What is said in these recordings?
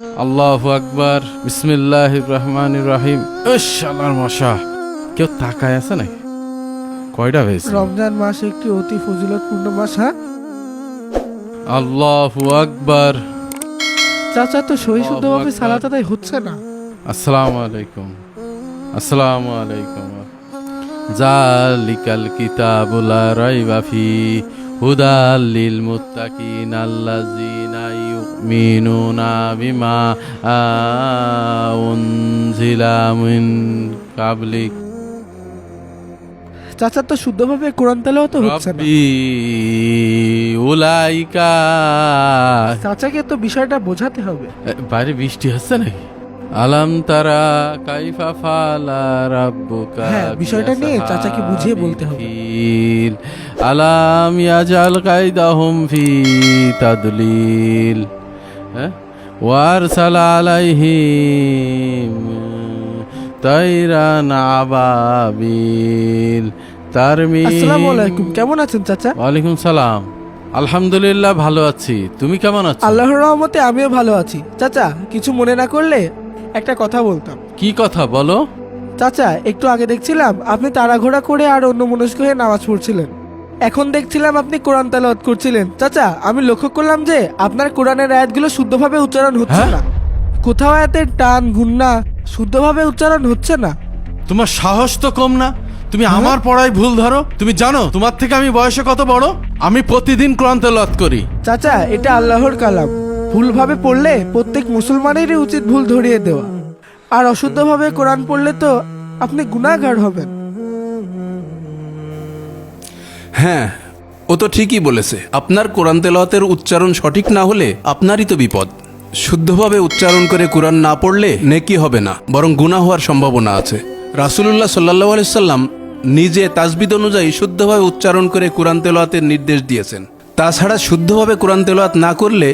আল্লাহ আকবার বিসমিল্লাহ রহমান রাহিম। শালার মশা কেউ তাকায় আছে নাকি? কয়টা হয়েছে? রমজান মাস একটি অতি ফজিলতপূর্ণ মাস হ্যাঁ? আল্লাহ আকবার। চাচা তো সহি শুদ্ধভাবে সালাত আদায় হচ্ছে না। আসসালামু আলাইকুম। আসসালামু আলাইকুম। জালিকাল কিতাবুলা রাইবা ফি হুদাল লিল মুত্তাকিন আল্লাযিনা ইউমিনুনা বিমা উনজিলা মিন কাবলিক চাচা তো শুদ্ধভাবে কোরআন তেলাওয়াত হচ্ছে না। উলাইকা। চাচাকে তো বিষয়টা বোঝাতে হবে। বাইরে বৃষ্টি হচ্ছে নাকি? আলাম তারা কাইফা ফালা রাব্বুকা হ্যাঁ, বিষয়টা নিয়ে চাচাকে বুঝিয়ে বলতে হবে। আলাম ইয়াজাল কাইদাহুম ফি তাদলিল। হ্যাঁ? ওয়ারসাল আলাইহিম তাইরান আবাবিল। তারমি আসসালামু আলাইকুম। কেমন আছেন চাচা? ওয়ালাইকুম সালাম। আলহামদুলিল্লাহ ভালো আছি। তুমি কেমন আছো? আল্লাহর রহমতে আমিও ভালো আছি। চাচা কিছু মনে না করলে একটা কথা বলতাম। কি কথা বলো? চাচা একটু আগে দেখছিলাম আপনি তাড়াঘোড়া করে আর অন্য মনস্ক হয়ে নামাজ পড়ছিলেন। এখন দেখছিলাম আপনি কোরআন তেলাওয়াত করছিলেন। চাচা আমি লক্ষ্য করলাম যে আপনার কোরআনের আয়াতগুলো শুদ্ধভাবে উচ্চারণ হচ্ছে হ্যাঁ? না। কোথাও আয়াতের টান গুন্না শুদ্ধভাবে উচ্চারণ হচ্ছে না। তোমার সাহস তো কম না। তুমি আমার পড়ায় ভুল ধরো। তুমি জানো তোমার থেকে আমি বয়সে কত বড়? আমি প্রতিদিন কোরআন তেলাওয়াত করি। চাচা এটা আল্লাহর কালাম। ভুলভাবে পড়লে প্রত্যেক মুসলমানেরই উচিত ভুল ধরিয়ে দেওয়া। আর অশুদ্ধভাবে কোরআন পড়লে তো আপনি গুনাহগার হবেন। হ্যাঁ ও তো ঠিকই বলেছে। আপনার কোরআন তেলাওয়াতের উচ্চারণ সঠিক না হলে আপনারই তো বিপদ। শুদ্ধভাবে উচ্চারণ করে কোরআন না পড়লে নেকি হবে না, বরং গুণা হওয়ার সম্ভাবনা আছে। রাসুলুল্লাহ সাল্লাহ আলাইসাল্লাম নিজে তাজবিদ অনুযায়ী শুদ্ধভাবে উচ্চারণ করে কোরআন তেলাওয়াতের নির্দেশ দিয়েছেন। তাছাড়া শুদ্ধভাবে কোরআন তেলাওয়াত না করলে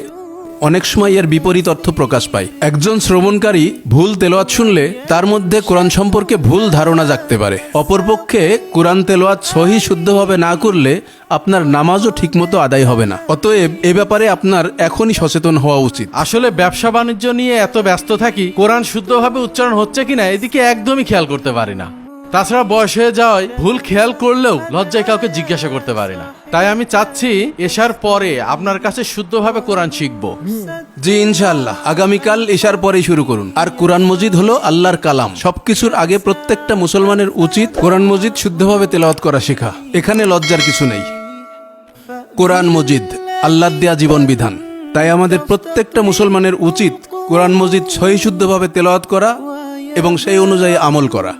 অনেক সময় এর বিপরীত অর্থ প্রকাশ পায়। একজন শ্রবণকারী ভুল তেলোয়াত শুনলে তার মধ্যে কোরআন সম্পর্কে ভুল ধারণা জাগতে পারে। অপরপক্ষে কোরআন তেলোয়াত সহি শুদ্ধভাবে না করলে আপনার নামাজও ঠিকমতো আদায় হবে না। অতএব এ ব্যাপারে আপনার এখনই সচেতন হওয়া উচিত। আসলে ব্যবসা বাণিজ্য নিয়ে এত ব্যস্ত থাকি, কোরআন শুদ্ধভাবে উচ্চারণ হচ্ছে কিনা এদিকে একদমই খেয়াল করতে পারি না। তাছাড়া বয়স হয়ে যাওয়ায় ভুল খেয়াল করলেও লজ্জায় কাউকে জিজ্ঞাসা করতে পারি না। তাই আমি চাচ্ছি এসার পরে আপনার কাছে শুদ্ধভাবে কোরআন শিখব। জি, ইনশাআল্লাহ। আগামীকাল এশার পরেই শুরু করুন। আর কোরআন মজিদ হলো আল্লাহর কালাম। সবকিছুর আগে প্রত্যেকটা মুসলমানের উচিত কোরআন মজিদ শুদ্ধভাবে তেলাওয়াত করা শেখা। এখানে লজ্জার কিছু নেই। কোরআন মজিদ, আল্লাহর দেয়া জীবন বিধান। তাই আমাদের প্রত্যেকটা মুসলমানের উচিত কোরআন মজিদ সহি শুদ্ধভাবে তেলাওয়াত করা এবং সেই অনুযায়ী আমল করা।